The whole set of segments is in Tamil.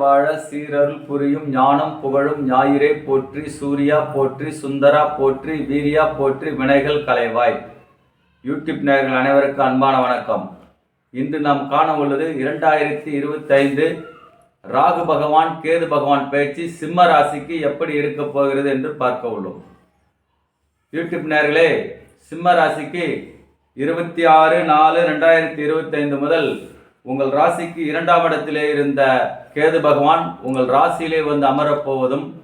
வாழ சீரருள் புரியும் ஞானம் புகழும் ஞாயிறே போற்றி சூர்யா போற்றி சுந்தரா போற்றி வீரியா போற்றி வினைகள் களைவாய் யூடியூப் நேயர்கள் அனைவருக்கும் அன்பான வணக்கம். இன்று நாம் காண உள்ளது இரண்டாயிரத்தி இருபத்தைந்து ராகு பகவான் கேது பகவான் பயிற்சி சிம்ம ராசிக்கு எப்படி இருக்க போகிறது என்று பார்க்க உள்ளோம். யூடியூப் நேயர்களே சிம்ம ராசிக்கு இருபத்தி ஆறு நாலு ரெண்டாயிரத்தி இருபத்தைந்து முதல் உங்கள் ராசிக்கு இரண்டாம் இடத்திலே இருந்த கேது பகவான் உங்கள் ராசியிலே வந்து அமரப் போவதும்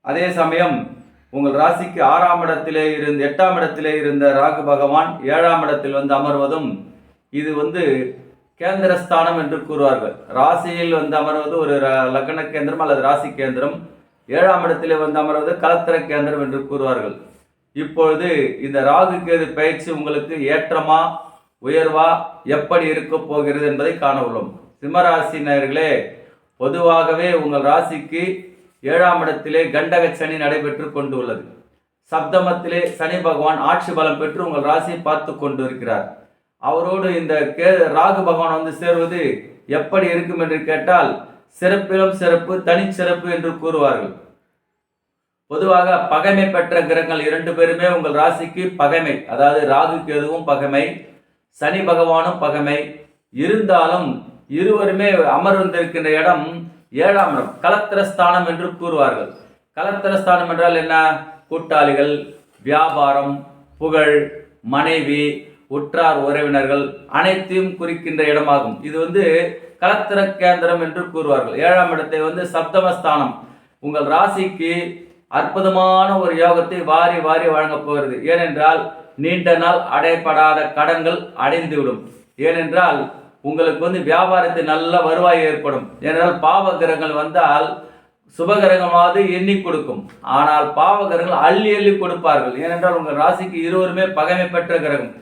அதே சமயம் உங்கள் ராசிக்கு ஆறாம் இடத்திலே இருந்து எட்டாம் இடத்திலே இருந்த ராகு பகவான் ஏழாம் இடத்தில் வந்து அமர்வதும் இது வந்து கேந்திரஸ்தானம் என்று கூறுவார்கள். ராசியில் வந்து அமர்வது ஒரு ர- லக்ன கேந்திரம் அல்லது ராசி கேந்திரம் ஏழாம் இடத்திலே வந்து அமர்வது கலத்திர கேந்திரம் என்று கூறுவார்கள். இப்பொழுது இந்த ராகு கேது பயிற்சி உங்களுக்கு ஏற்றமா உயர்வா எப்படி இருக்க போகிறது என்பதை காண உள்ளோம் சிம்மராசினர்களே பொதுவாகவே உங்கள் ராசிக்கு ஏழாம் இடத்திலே கண்டக சனி நடைபெற்று கொண்டுள்ளது. சப்தமத்திலே சனி பகவான் ஆட்சி பலம் பெற்று உங்கள் ராசியை பார்த்து கொண்டு இருக்கிறார் அவரோடு இந்த கே ராகு பகவான் வந்து சேர்வது எப்படி இருக்கும் என்று கேட்டால் சிறப்பிலும் சிறப்பு தனிச்சிறப்பு என்று கூறுவார்கள். பொதுவாக பகைமை பெற்ற கிரகங்கள் இரண்டு பேருமே உங்கள் ராசிக்கு பகைமை அதாவது ராகு கேதுவும் பகைமை சனி பகவானும் பகைமை. இருந்தாலும் இருவருமே அமர்ந்திருக்கின்ற இடம் ஏழாம் இடம். கலத்திரஸ்தானம் என்று கூறுவார்கள். கலத்திரஸ்தானம் என்றால் என்ன? கூட்டாளிகள் வியாபாரம் புகழ் மனைவி உற்றார் உறவினர்கள் அனைத்தையும் குறிக்கின்ற இடமாகும். இது வந்து கலத்திர கேந்திரம் என்று கூறுவார்கள். ஏழாம் இடத்தை வந்து சப்தமஸ்தானம். உங்கள் ராசிக்கு அற்புதமான ஒரு யோகத்தை வாரி வாரி வழங்கப் போகிறது. ஏனென்றால் நீண்ட நாள் அடையப்படாத கடன்கள் அடைந்துவிடும். ஏனென்றால் உங்களுக்கு வந்து வியாபாரத்தில் நல்ல வருவாய் ஏற்படும். ஏனென்றால் பாவ கிரகங்கள் வந்தால் சுபகிரகமாவது எண்ணி கொடுக்கும். ஆனால் பாவ கிரகங்கள் அள்ளி அள்ளி கொடுப்பார்கள். ஏனென்றால் உங்கள் ராசிக்கு இருவருமே பகைமை பெற்ற கிரகம்.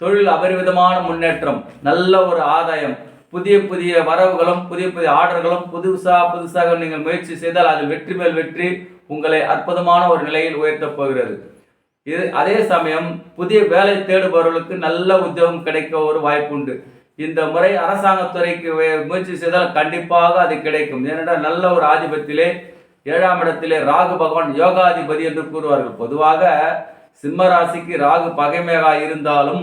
தொழில் அபரிவிதமான முன்னேற்றம் நல்ல ஒரு ஆதாயம். புதிய புதிய வரவுகளும் புதிய புதிய ஆர்டர்களும் புதுசாக புதுசாக நீங்கள் முயற்சி செய்தால் அதில் வெற்றி மேல் வெற்றி உங்களை அற்புதமான ஒரு நிலையில் உயர்த்தப் போகிறது. இது அதே சமயம் புதிய வேலை தேடுபவர்களுக்கு நல்ல உத்தியோகம் கிடைக்க ஒரு வாய்ப்புண்டு. இந்த முறை அரசாங்கத்துறைக்கு முயற்சி செய்தால் கண்டிப்பாக அது கிடைக்கும். ஏனென்றால் நல்ல ஒரு ஆதிபத்திலே ஏழாம் இடத்திலே ராகு பகவான் யோகாதிபதி என்று கூறுவார்கள். பொதுவாக சிம்ம ராசிக்கு ராகு பகைமையாக இருந்தாலும்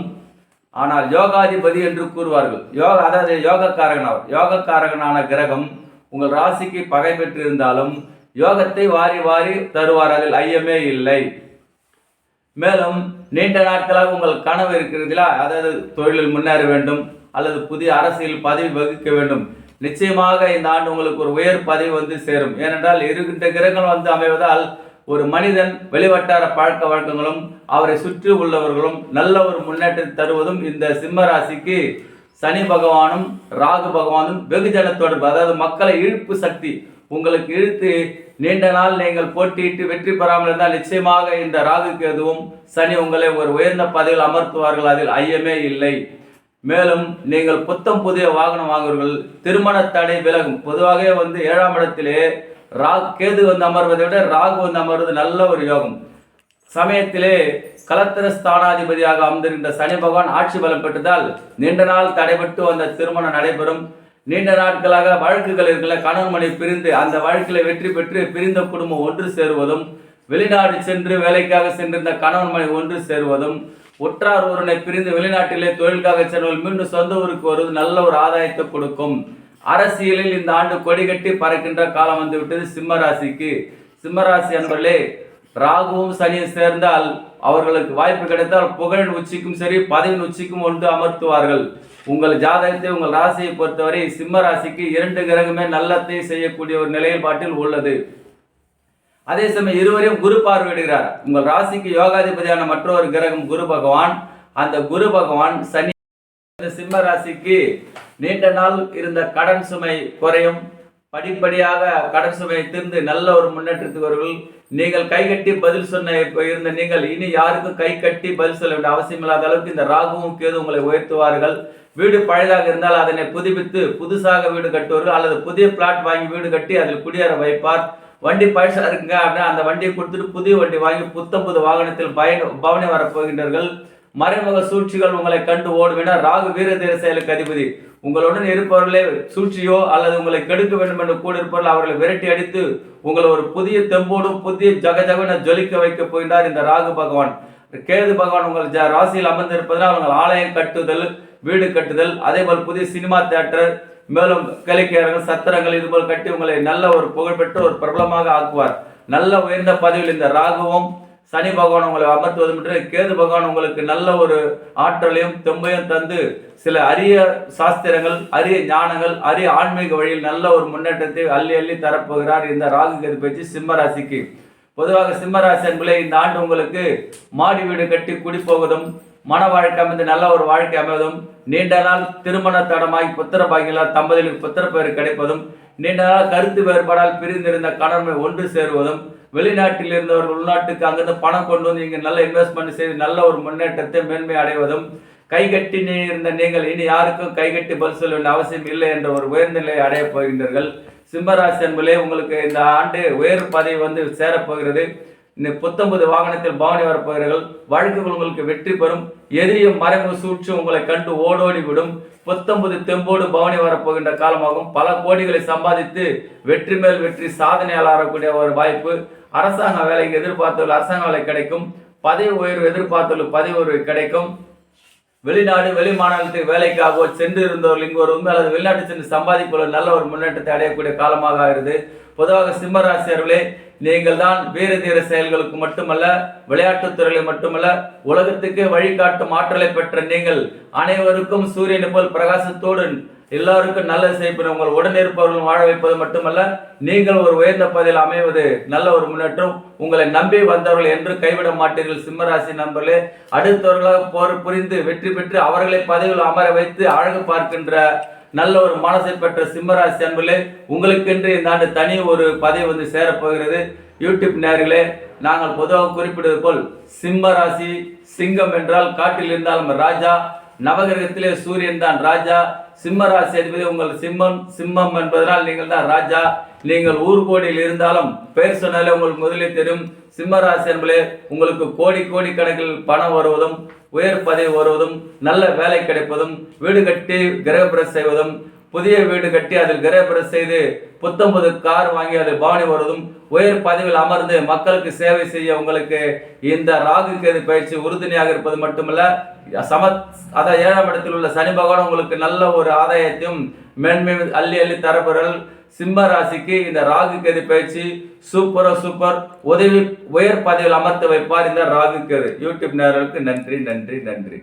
ஆனால் யோகாதிபதி என்று கூறுவார்கள். யோகா அதாவது யோகக்காரகன் யோகக்காரகனான கிரகம் உங்கள் ராசிக்கு பகை பெற்றிருந்தாலும் யோகத்தை வாரி வாரி தருவார். அதில் ஐயமே இல்லை. மேலும் நீண்ட நாட்களாக உங்கள் கனவு இருக்கிறதுல அதாவது தொழிலில் முன்னேற வேண்டும் அல்லது புதிய அரசியல் பதவி வகிக்க வேண்டும். நிச்சயமாக இந்த ஆண்டு உங்களுக்கு ஒரு உயர் பதவி வந்து சேரும். ஏனென்றால் இருக்கின்ற கிரகங்கள் வந்து அமைவதால் ஒரு மனிதன் வெளிவட்டார பழக்க வழக்கங்களும் அவரை சுற்றி உள்ளவர்களும் நல்ல ஒரு முன்னேற்றம் தருவதும் இந்த சிம்ம ராசிக்கு சனி பகவானும் ராகு பகவானும் வெகுஜன தொடர்பு அதாவது மக்களை இழுப்பு சக்தி உங்களுக்கு இழுத்து நீண்ட நாள் நீங்கள் போட்டியிட்டு வெற்றி பெறாமல் இருந்தால் நிச்சயமாக இந்த ராகு கேதுவும் சனி உங்களை ஒரு உயர்ந்த பதவியில் அமர்த்துவார்கள். அதில் ஐயமே இல்லை. மேலும் நீங்கள் புத்தம் புதிய வாகனம் வாங்குவீர்கள். திருமண தடை விலகும். பொதுவாகவே வந்து ஏழாம் இடத்திலே ராகு கேது வந்து அமர்வதை விட ராகு வந்து அமர்வது நல்ல ஒரு யோகம். சமயத்திலே கலத்திர ஸ்தானாதிபதியாக அமர்ந்திருந்த சனி பகவான் ஆட்சி பலம் பெற்றதால் நீண்ட நாள் தடைபட்டு வந்த திருமணம் நடைபெறும். நீண்ட நாட்களாக வழக்குகள் இருக்கல கணவன் பிரிந்து அந்த வழக்கில் வெற்றி பெற்று பிரிந்த குடும்பம் ஒன்று சேருவதும் வெளிநாடு சென்று வேலைக்காக சென்றிருந்த கணவன் ஒன்று சேருவதும் உற்றார் ஒருவனை பிரிந்து வெளிநாட்டிலே தொழிலுக்காக சென்றவர்கள் மீண்டும் சொந்த ஊருக்கு வருவது நல்ல ஒரு ஆதாயத்தை கொடுக்கும். அரசியலில் இந்த ஆண்டு கொடி கட்டி பறக்கின்ற காலம் வந்து விட்டது சிம்மராசி அன்பர்களே ராகுவும் சனியும் சேர்ந்தால் அவர்களுக்கு வாய்ப்பு கிடைத்தால் புகழின் உச்சிக்கும் சரி பதவியின் உச்சிக்கும் ஒன்று அமர்த்துவார்கள். உங்கள் ஜாதகத்தை உங்கள் ராசியை பொறுத்தவரை சிம்ம ராசிக்கு இரண்டு கிரகமே நல்லத்தை செய்யக்கூடிய ஒரு நிலைப்பாட்டில் உள்ளது. அதே சமயம் இருவரையும் குரு பார்வையிடுகிறார். உங்கள் ராசிக்கு யோகாதிபதியான மற்றொரு கிரகம் குரு பகவான். அந்த குரு பகவான் சனி சிம்ம ராசிக்கு நீண்ட நாள் இருந்த கடன் சுமை குறையும். படிப்படியாக கடன் சுமையை தீர்ந்து நல்ல ஒரு முன்னேற்றத்துக்கு வருவீர்கள். நீங்கள் கை கட்டி பதில் சொன்ன இப்ப இருந்த நீங்கள் இனி யாருக்கும் கை கட்டி பதில் சொல்ல வேண்டிய அவசியம் இல்லாத அளவுக்கு இந்த ராகுவும் கேது உங்களை உயர்த்துவார்கள். வீடு பழையதாக இருந்தால் அதனை புதுப்பித்து புதுசாக வீடு கட்டுவார்கள் அல்லது புதிய பிளாட் வாங்கி வீடு கட்டி அதில் குடியேற வைப்பார். வண்டி பழசா இருக்குங்க அப்படின்னா அந்த வண்டியை கொடுத்துட்டு புதிய வண்டி வாங்கி புத்தம் புது வாகனத்தில் பயன் பவனி வரப்போகின்றார்கள். மறைமுக சூழ்ச்சிகள் உங்களை கண்டு ஓடுவினா ராகு வீரதீர செயலுக்கு அதிபதி. உங்களுடன் இருப்பவர்களே சூழ்ச்சியோ அல்லது உங்களை கெடுக்க வேண்டும் என்று கூட இருப்பவர்கள் அவர்களை விரட்டி அடித்து உங்களை ஒரு புதிய தெம்போடும் புதிய ஜகஜகன ஜொலிக்க வைக்க போகின்றார் இந்த ராகு பகவான். கேது பகவான் உங்கள் ஜ ராசியில் அமர்ந்திருப்பதனால் உங்கள் ஆலயம் கட்டுதல். வீடு கட்டுதல் அதே போல் புதிய சினிமா தியேட்டர் மேலும் கலைக்கரங்கள் சத்திரங்கள் இது போல் கட்டி உங்களை நல்ல ஒரு புகழ்பெற்ற ஒரு பிரபலமாக ஆக்குவார். நல்ல உயர்ந்த பதவியில் இந்த ராகுவும் சனி பகவான் உங்களை அமர்த்துவது மட்டும் கேது பகவான் உங்களுக்கு நல்ல ஒரு ஆற்றலையும் தெம்பையும் தந்து சில அரிய சாஸ்திரங்கள் அரிய ஞானங்கள் அரிய ஆன்மீக வழியில் நல்ல ஒரு முன்னேற்றத்தை அள்ளி அள்ளி தரப்போகிறார் இந்த ராகு கேது பயிற்சி சிம்ம ராசிக்கு. பொதுவாக சிம்மராசி என்பதை இந்த ஆண்டு உங்களுக்கு மாடி வீடு கட்டி குடிப்போவதும் மன வாழ்க்கை அமைந்து நல்ல ஒரு வாழ்க்கை அமைவதும் நீண்ட நாள் திருமண தடமாய் புத்திர பாகியலால் தம்பதிகளுக்கு புத்திர பெயர் கிடைப்பதும் நீண்ட நாள் கருத்து வேறுபாடால் பிரிந்திருந்த கணவனை ஒன்று சேருவதும் வெளிநாட்டில் இருந்தவர்கள் உள்நாட்டுக்கு அங்கிருந்து பணம் கொண்டு வந்து இங்கே நல்ல இன்வெஸ்ட்மெண்ட் செய்து நல்ல ஒரு முன்னேற்றத்தை மேன்மை அடைவதும் கைகட்டி இருந்த நீங்கள் இனி யாருக்கும் கைகட்டி பதில் சொல்ல வேண்டிய அவசியம் இல்லை என்ற ஒரு உயர்ந்த நிலையை அடையப் போகின்றீர்கள். சிம்மராசி என்பதே உங்களுக்கு இந்த ஆண்டு உயர் பதவி வந்து சேரப்போகிறது இந்த புத்தம்பது வாகனத்தில் பவனி வரப்போகிறீர்கள். வழக்குகள் உங்களுக்கு வெற்றி பெறும். எதிரியும் மறைமுக சூழ்ச்சி உங்களை கண்டு ஓடோடி விடும். புத்தம்பது தெம்போடு பவனி வரப்போகின்ற காலமாகும். பல கோடிகளை சம்பாதித்து வெற்றி மேல் வெற்றி சாதனையாளராகக்கூடிய ஒரு வாய்ப்பு. அரசாங்க வேலைக்கு எதிர்பார்த்துள்ள அரசாங்க வேலை கிடைக்கும். பதவி உயர்வு எதிர்பார்த்துள்ள பதவி உயர்வு கிடைக்கும். வெளிநாடு வெளி மாநிலத்துக்கு வேலைக்காகவோ சென்று இருந்தவர்கள் இங்கு ஒரு உண்மை. அல்லது வெளிநாட்டு சென்று சம்பாதிக்குள்ள நல்ல ஒரு முன்னேற்றத்தை அடையக்கூடிய காலமாக ஆகிறது. பொதுவாக சிம்மராசியர்களே நீங்கள் தான் வீர தீர செயல்களுக்கு மட்டுமல்ல விளையாட்டுத் துறையில் மட்டுமல்ல உலகத்துக்கே வழிகாட்டும் ஆற்றலை பெற்ற நீங்கள் அனைவருக்கும் சூரியனை போல் பிரகாசத்தோடு எல்லாருக்கும் நல்லது செய்யப்படும் உங்கள் உடன் இருப்பவர்கள் வாழ வைப்பது மட்டுமல்ல நீங்கள் ஒரு உயர்ந்த பதில் அமைவது நல்ல ஒரு முன்னேற்றம். உங்களை நம்பி வந்தவர்கள் என்று கைவிட மாட்டீர்கள் சிம்மராசி நண்பர்களே. அடுத்தவர்களாக போர் புரிந்து வெற்றி பெற்று அவர்களை பதவியில் அமர வைத்து அழகு பார்க்கின்ற நல்ல ஒரு மனசை பெற்ற சிம்மராசி அன்பர்களே உங்களுக்கென்று இந்த ஆண்டு தனி ஒரு பதவி வந்து சேரப்போகிறது யூடியூப் நேர்களே நாங்கள் பொதுவாக குறிப்பிடுவது போல் சிம்ம ராசி சிங்கம் என்றால் காட்டில் இருந்தாலும் ராஜா நவகிரகத்திலே சூரியன் தான் ராஜா. சிம்ம ராசி அதிபதி உங்கள் சிம்மம் சிம்மம் என்பதனால் நீங்கள் தான் ராஜா. நீங்கள் ஊர் கோடியில் இருந்தாலும் பெயர் சொன்னாலே உங்களுக்கு முதலில் தெரியும். சிம்ம ராசி என்பதே உங்களுக்கு கோடி கோடி கணக்கில் பணம் வருவதும் உயர் பதவி வருவதும் நல்ல வேலை கிடைப்பதும் வீடு கட்டி கிரகப்பிரவேசம் செய்வதும் புதிய வீடு கட்டி அதில் கிரகப்பிரவேசம் செய்து புத்தம்பது கார் வாங்கி அதில் பவனி வருவதும் உயர் பதவியில் அமர்ந்து மக்களுக்கு சேவை செய்ய உங்களுக்கு இந்த ராகு கேது பயிற்சி உறுதுணையாக இருப்பது மட்டுமல்ல சம அதான் ஏழாம் இடத்தில் உள்ள சனி பகவான் உங்களுக்கு நல்ல ஒரு ஆதாயத்தையும் மேன்மை அள்ளி அள்ளி தரப்பொருள் சிம்ம ராசிக்கு இந்த ராகு கேது பயிற்சி சூப்பரோ சூப்பர் உதவி உயர் பதவியில் அமர்த்து வைப்பார் இந்த ராகு கேது. யூடியூப் நேரலுக்கு நன்றி நன்றி நன்றி.